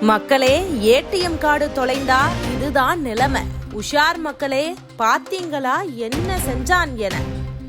மக்களே ATM card தொலைந்தா இதுதான் நிலைமை. உஷார் மக்களே பாத்தீங்களா என்ன செஞ்சான் என.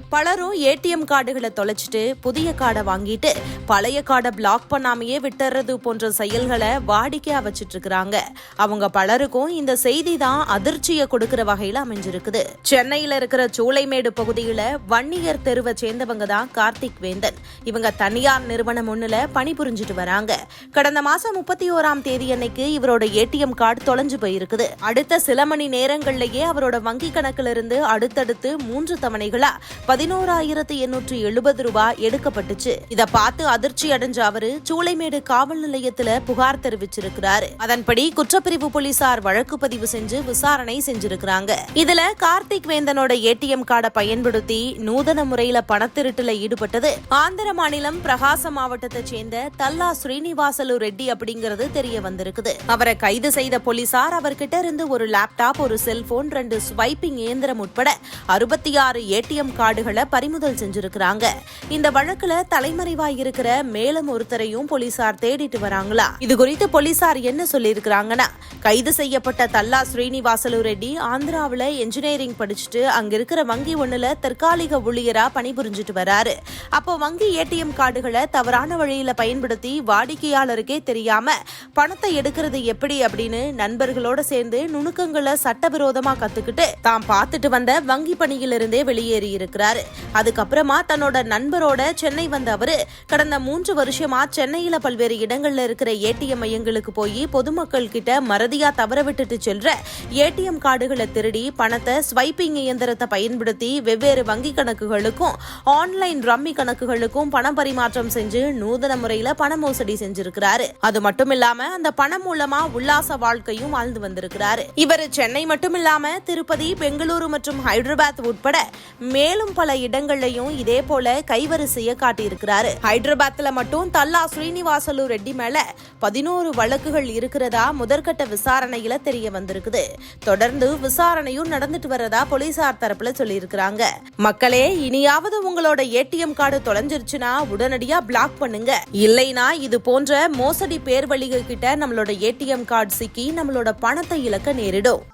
பலரும் ஏடிஎம் கார்டுகளை தொலைச்சிட்டு புதிய கார்டை வாங்கிட்டு பழைய கார்டை பிளாக் பண்ணாமையே விட்டுறது போன்ற செயல்களை வாடிக்கையா வச்சிட்டு இருக்கிறாங்க அவங்க பலருக்கும் இந்த செய்தி தான் அதிர்ச்சியை கொடுக்கிற வகையில் அமைஞ்சிருக்குது. சென்னையில இருக்கிற சூளைமேடு பகுதியில வன்னியர் தெருவை சேர்ந்தவங்க தான் கார்த்திக் வேந்தன். இவங்க தனியார் நிறுவனம் ஒண்ணுல பணிபுரிஞ்சிட்டு வராங்க. கடந்த மாசம் முப்பத்தி ஓராம் தேதி அன்னைக்கு இவரோட ஏடிஎம் கார்டு தொலைஞ்சு போயிருக்குது. அடுத்த சில மணி நேரங்கள்லயே அவரோட வங்கி கணக்கிலிருந்து அடுத்தடுத்து மூன்று தவணைகளா பதினோராயிரத்து எண்ணூற்று எழுபது ரூபாய் எடுக்கப்பட்டுச்சு. இதை பார்த்து அதிர்ச்சி அடைஞ்ச அவரு சூளைமேடு காவல் நிலையத்துல புகார் தெரிவிச்சிருக்கிறாரு. அதன்படி குற்றப்பிரிவு போலீசார் வழக்கு பதிவு செஞ்சு விசாரணை செஞ்சிருக்கிறாங்க. இதுல கார்த்திக் வேந்தனோட ஏடிஎம் கார்டை பயன்படுத்தி நூதன முறையில பணத்திருட்டுல ஈடுபட்டது. ஆந்திர மாநிலம் பிரகாச மாவட்டத்தை சேர்ந்த தல்லா ஸ்ரீனிவாசலு ரெட்டி அப்படிங்கிறது தெரிய வந்திருக்குது. அவரை கைது செய்த போலீசார் அவர்கிட்ட இருந்து ஒரு லேப்டாப் ஒரு செல்போன் ரெண்டு ஸ்வைப்பிங் இயந்திரம் உட்பட அறுபத்தி ஆறு ஏடிஎம் கார்டுகள் பறிமுதல் செஞ்சிருக்கிறாங்க. இந்த வழக்குல தலைமறைவாய் இருக்கிற மேலும் ஒருத்தரையும் போலீசார் தேடிட்டு வராங்களா? இது குறித்து போலீசார் என்ன சொல்லியிருக்கிறாங்கன்னா கைது செய்யப்பட்ட தல்லா ஸ்ரீனிவாசலு ரெட்டி ஆந்திராவில் என்ஜினியரிங் படிச்சுட்டு அங்க இருக்கிற வங்கி ஒண்ணுல தற்காலிக ஊழியரா பணிபுரிஞ்சிட்டு வராரு. அப்போ வங்கி ஏடிஎம் கார்டுகளை தவறான வழியில பயன்படுத்தி வாடிக்கையாளருக்கே தெரியாம பணத்தை எடுக்கிறது எப்படி அப்படின்னு நண்பர்களோட சேர்ந்து நுணுக்கங்களை சட்டவிரோதமா கத்துக்கிட்டு தான் பார்த்துட்டு வந்த வங்கி பணியிலிருந்தே வெளியேறி இருக்கிறார் அதுக்கப்புறமா தன்னோட நண்பரோட சென்னை வந்த அவரு கடந்த மூன்று வருஷமா சென்னையில பல்வேறு இடங்கள்ல இருக்கிற ஏடிஎம் மையங்களுக்கு போய் பொதுமக்கள் கிட்ட மறதியா தவற விட்டுட்டு செல்ற ஏடிஎம் கார்டுகளை திருடி பணத்தை ஸ்வைப்பிங் இயந்திரத்தை பயன்படுத்தி வெவ்வேறு வங்கி கணக்குகளுக்கும் ஆன்லைன் ரம்மி கணக்குகளுக்கும் பணம் பரிமாற்றம் செஞ்சு நூதன முறையில பண மோசடி செஞ்சிருக்கிறாரு. அது மட்டும் இல்லாம அந்த பணம் மூலமா உல்லாச வாழ்க்கையும் வாழ்ந்து வந்திருக்கிறாரு. இவர் சென்னை மட்டும் இல்லாம திருப்பதி பெங்களூரு மற்றும் ஹைதராபாத் உட்பட மேலும் பல பல இடங்கள்லயும் இதே போல கைவரிசைய காட்டியிருக்கிறாரு. ஹைதராபாத்ல மட்டும் தல்லா ஸ்ரீனிவாசலு ரெட்டி மேல பதினோரு வழக்குகள் இருக்கிறதா முதற்கட்ட விசாரணையில தெரிய வந்திருக்குது. தொடர்ந்து விசாரணையும் நடந்துட்டு வரதா போலீசார் தரப்புல சொல்லியிருக்கிறாங்க. மக்களே இனியாவது உங்களோட ஏடிஎம் கார்டு தொலைஞ்சிருச்சுன்னா உடனடியா பிளாக் பண்ணுங்க. இல்லைனா இது போன்ற மோசடி பேர்வழிகள் கிட்ட நம்மளோட ஏடிஎம் கார்டு சிக்கி நம்மளோட பணத்தை இழக்க நேரிடும்.